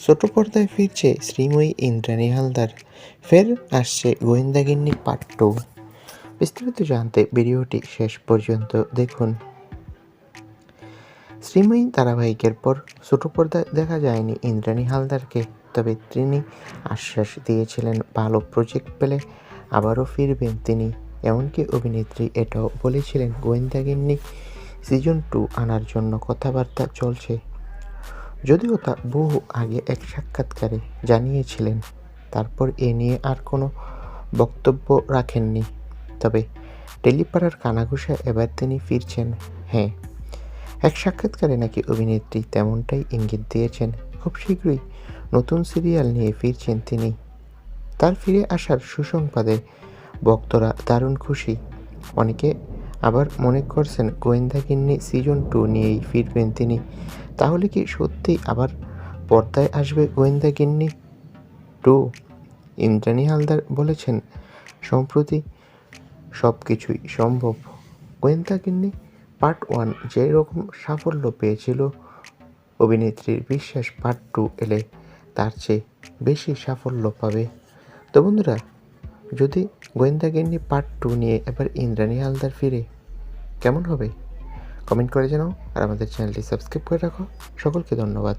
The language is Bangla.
ছোট পর্দায় ফিরছে শ্রীময়ী ইন্দ্রাণী হালদার। ফের আসছে গোয়েন্দাগিন্নি পার্ট টু বিস্তারিত জানতে ভিডিওটি শেষ পর্যন্ত দেখুন। শ্রীময়ী ধারাবাহিকের পর ছোট পর্দায় দেখা যায়নি ইন্দ্রাণী হালদারকে, তবে তিনি আশ্বাস দিয়েছিলেন, ভালো প্রজেক্ট পেলে আবারও ফিরবেন তিনি। এমনকি অভিনেত্রী এটাও বলেছিলেন গোয়েন্দাগিন্নি সিজন টু আনার জন্য কথাবার্তা চলছে। যদিও তা বহু আগে এক সাক্ষাৎকারে জানিয়েছিলেন, তারপর এ নিয়ে আর কোনো বক্তব্য রাখেননি। তবে টেলিপাড়ার কানাঘুষা এবার তিনি ফিরছেন হ্যাঁ। এক সাক্ষাৎকারে নাকি অভিনেত্রী তেমনটাই ইঙ্গিত দিয়েছেন, খুব শীঘ্রই নতুন সিরিয়াল নিয়ে ফিরছেন তিনি। তার ফিরে আসার সুসংবাদে ভক্তরা দারুণ খুশি। অনেকে আবার মনে করছেন গোয়েন্দাগিন্নি সিজন টু নিয়েই ফিরবেন তিনি। তাহলে কি সত্যিই আবার পর্দায় আসবে গোয়েন্দাগিন্নি টু, ইন্দ্রাণী হালদার বলেছেন, সম্প্রতি সব কিছুই সম্ভব গোয়েন্দাগিন্নি পার্ট ওয়ান যেরকম সাফল্য পেয়েছিল, অভিনেত্রীর বিশ্বাস পার্ট টু এলে তার চেয়ে বেশি সাফল্য পাবে। তো বন্ধুরা, যদি গোয়েন্দাগিন্নি পার্ট টু নিয়ে এবার ইন্দ্রাণী হালদার ফিরে, কেমন হবে? কমেন্ট করে জানাও আর আমাদের চ্যানেলটি সাবস্ক্রাইব করে রাখো। সকলকে ধন্যবাদ।